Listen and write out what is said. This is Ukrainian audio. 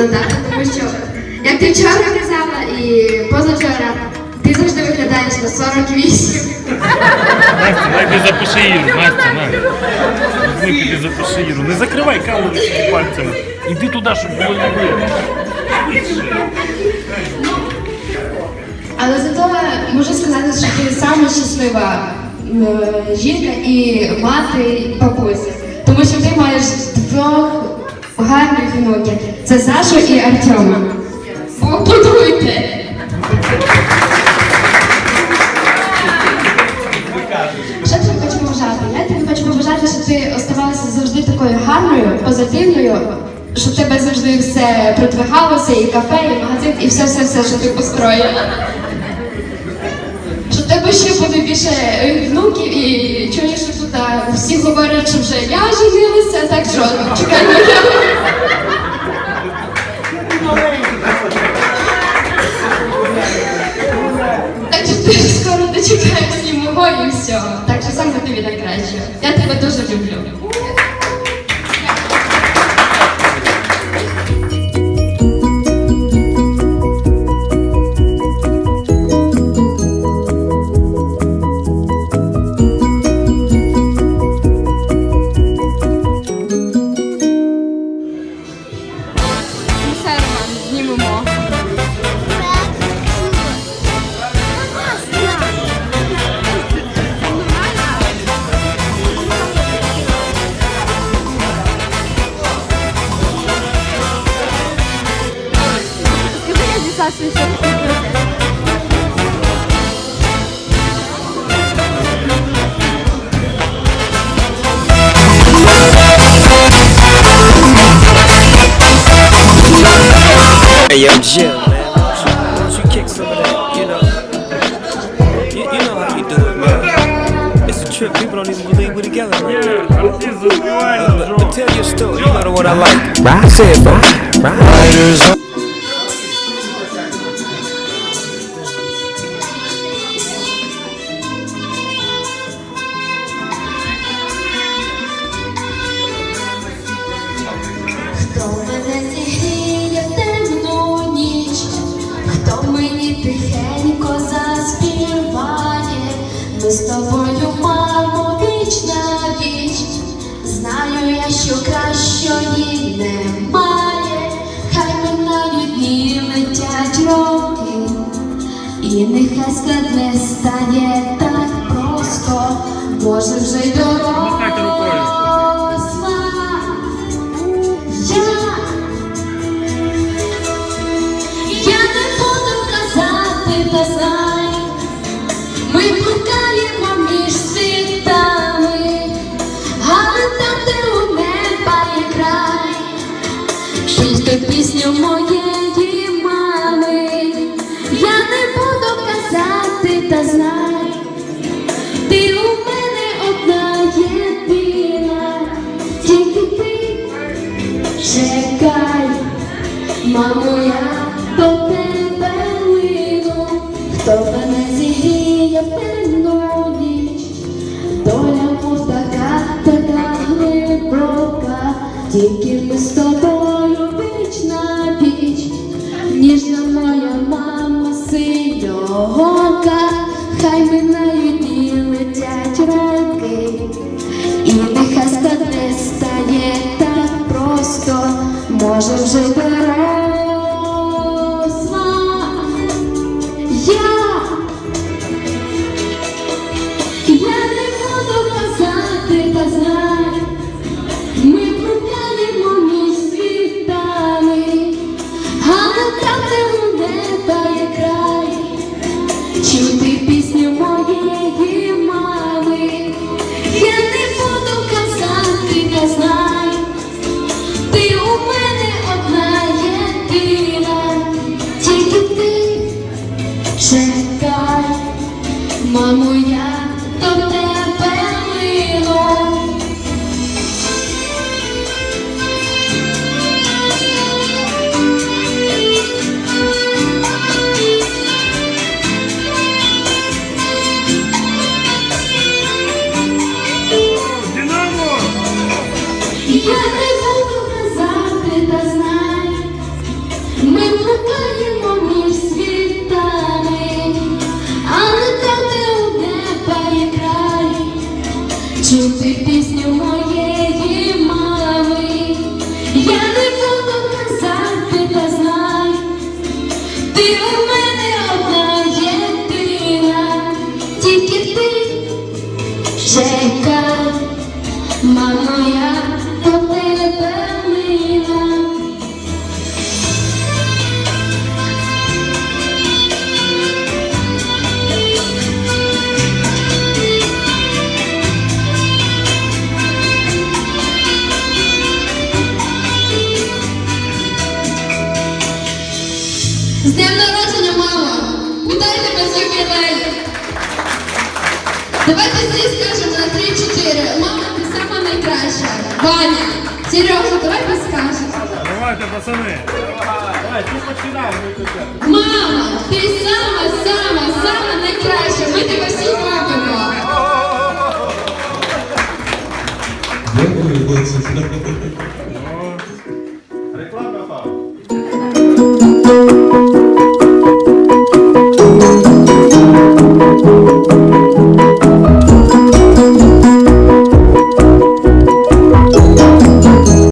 очікувано, так? Тому що, як ти вчора казала і позавчора, ти завжди виглядаєш на 48. Настя, найди запиши Іру, Настя, на. Візьми, піди запиши Іру. Не закривай камеру своїми пальцями. Іди туди, щоб було не видно. Але зато можу сказати, що ти сама щаслива е, жінка і мати, і бабуся. Тому що ти маєш двох гарних внуків. Це Сашу і Артема. Поаплодуйте! Що тобі хочу побажати? Я тобі хочу побажати, щоб ти оставалася завжди такою гарною, позитивною, щоб тебе завжди все продвигалося, і кафе, і магазин, і все-все-все, що ти построїла. Ще буде більше е, внуків і чуєш, що тут всі говорять, що вже я женилася, так що чекай Yeah, man. Why don't you, kick some of that, you know? You, you know how you do it, man. It's a trip. People don't even believe we're together right yeah, now. But, but tell your story. You know the one I like. Right, I said, right, right. Тихенько заспіває, ми з тобою, мамо, віч на віч, знаю я, що кращої немає, хай минають дні летять роки, і нехай складне стає так просто, може вже й Махайте мамо, я до тебе лину, хто мене зігріє в темну ніч, доля мов така, така глибока, тільки ми з тобою віч на віч, ніжна моя мама синьока, хай минають Sing мамо, я до тебе мила. З днем народження, мама! Вітаю тебе з! Давайте всі скажемо на 3-4. Мама, найкраща. Ваня, Сережа, давай скажемо. Давайте, пацани. Мама, ти сама, сама, сама найкраща. Ми тебе всі любимо. Дякую, хлопці.